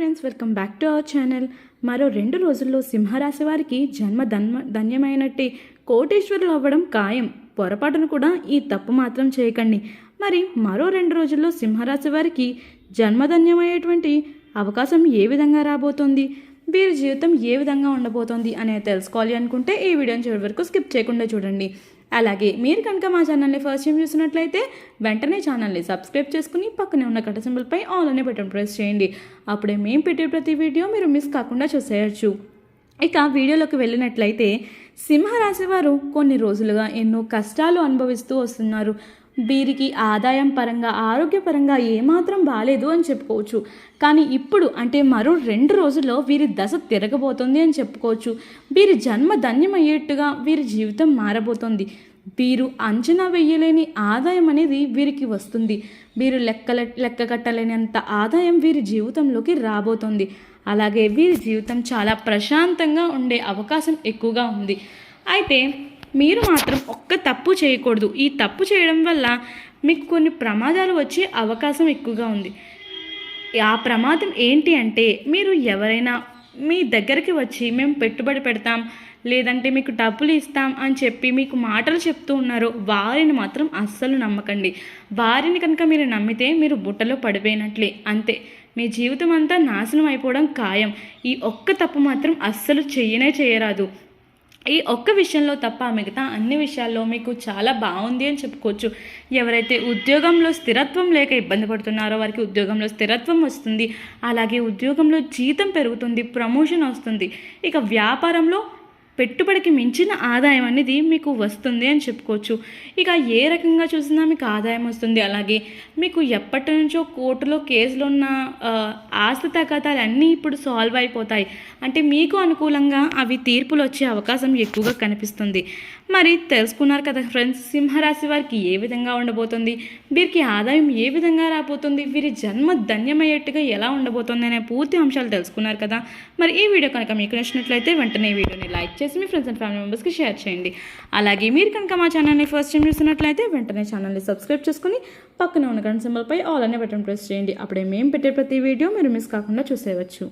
Friends welcome back to our channel మరో రెండు రోజుల్లో సింహరాశి వారికి జన్మ ధన్మ ధన్యమైనట్టి. కోటేశ్వరులు అవ్వడం ఖాయం. పొరపాటును కూడా ఈ తప్పు మాత్రం చేయకండి. మరి మరో రెండు రోజుల్లో సింహరాశి వారికి జన్మధన్యమయ్యేటువంటి అవకాశం ఏ విధంగా రాబోతోంది? వీరి జీవితం ఏ విధంగా ఉండబోతోంది అనేది తెలుసుకోవాలి అనుకుంటే ఈ వీడియోని చివరి వరకు స్కిప్ చేయకుండా చూడండి. అలాగే మీరు కనుక మా ఛానల్ని ఫస్ట్ టైం చూసినట్లయితే వెంటనే ఛానల్ని సబ్స్క్రైబ్ చేసుకుని పక్కనే ఉన్న కట్ట సింబల్పై ఆల్ అనే బటన్ ప్రెస్ చేయండి. అప్పుడే మేము పెట్టే ప్రతి వీడియో మీరు మిస్ కాకుండా చూసేయచ్చు. ఇక వీడియోలోకి వెళ్ళినట్లయితే సింహరాశి వారు కొన్ని రోజులుగా ఎన్నో కష్టాలు అనుభవిస్తూ వస్తున్నారు. వీరికి ఆదాయం పరంగా ఆరోగ్యపరంగా ఏమాత్రం బాగాలేదు అని చెప్పుకోవచ్చు. కానీ ఇప్పుడు అంటే మరో రెండు రోజుల్లో వీరి దశ తిరగబోతుంది అని చెప్పుకోవచ్చు. వీరి జన్మ ధన్యమయ్యేట్టుగా వీరి జీవితం మారబోతోంది. వీరు అంచనా వేయలేని ఆదాయం అనేది వీరికి వస్తుంది. వీరు లెక్కల లెక్క కట్టలేనంత ఆదాయం వీరి జీవితంలోకి రాబోతోంది. అలాగే వీరి జీవితం చాలా ప్రశాంతంగా ఉండే అవకాశం ఎక్కువగా ఉంది. అయితే మీరు మాత్రం ఒక్క తప్పు చేయకూడదు. ఈ తప్పు చేయడం వల్ల మీకు కొన్ని ప్రమాదాలు వచ్చే అవకాశం ఎక్కువగా ఉంది. ఆ ప్రమాదం ఏంటి అంటే మీరు ఎవరైనా మీ దగ్గరికి వచ్చి మేము పెట్టుబడి పెడతాం లేదంటే మీకు డబ్బులు ఇస్తాం అని చెప్పి మీకు మాటలు చెప్తూ ఉన్నారు వారిని మాత్రం అస్సలు నమ్మకండి. వారిని కనుక మీరు నమ్మితే మీరు బుట్టలో పడిపోయినట్లే. అంతే. మీ జీవితం అంతా నాశనం అయిపోవడం ఖాయం. ఈ ఒక్క తప్పు మాత్రం అస్సలు చెయ్యనే చేయరాదు ఈ ఒక్క విషయంలో తప్ప మిగతా అన్ని విషయాల్లో మీకు చాలా బాగుంది అని చెప్పుకోవచ్చు. ఎవరైతే ఉద్యోగంలో స్థిరత్వం లేక ఇబ్బంది పడుతున్నారో వారికి ఉద్యోగంలో స్థిరత్వం వస్తుంది. అలాగే ఉద్యోగంలో జీతం పెరుగుతుంది ప్రమోషన్ వస్తుంది. ఇక వ్యాపారంలో పెట్టుబడికి మించిన ఆదాయం అనేది మీకు వస్తుంది అని చెప్పుకోవచ్చు. ఇక ఏ రకంగా చూసినా మీకు ఆదాయం వస్తుంది. అలాగే మీకు ఎప్పటి నుంచో కోర్టులో కేసులు ఉన్న ఆస్తి తగాదాలు అన్నీ ఇప్పుడు సాల్వ్ అయిపోతాయి. అంటే మీకు అనుకూలంగా అవి తీర్పులు వచ్చే అవకాశం ఎక్కువగా కనిపిస్తుంది. మరి తెలుసుకున్నారు కదా ఫ్రెండ్స్ సింహరాశి వారికి ఏ విధంగా ఉండబోతుంది? వీరికి ఆదాయం ఏ విధంగా రాబోతుంది? వీరి జన్మ ధన్యమయ్యేట్టుగా ఎలా ఉండబోతుంది? అనే పూర్తి అంశాలు తెలుసుకున్నారు కదా. మరి ఈ వీడియో కనుక మీకు నచ్చినట్లయితే వెంటనే ఈ వీడియోని లైక్ చేసి మీ ఫ్రెండ్స్ అండ్ ఫ్యామిలీ మెంబర్స్కి షేర్ చేయండి. అలాగే మీరు కనుక మా ఛానల్ని ఫస్ట్ టైం చూస్తున్నట్లయితే వెంటనే ఛానల్ని సబ్స్క్రైబ్ చేసుకుని పక్కన ఉన్న గంట సింబల్పై ఆల్ అనే బటన్ ప్రెస్ చేయండి. అప్పుడే మేము పెట్టే ప్రతి వీడియో మీరు మిస్ కాకుండా చూసేవచ్చు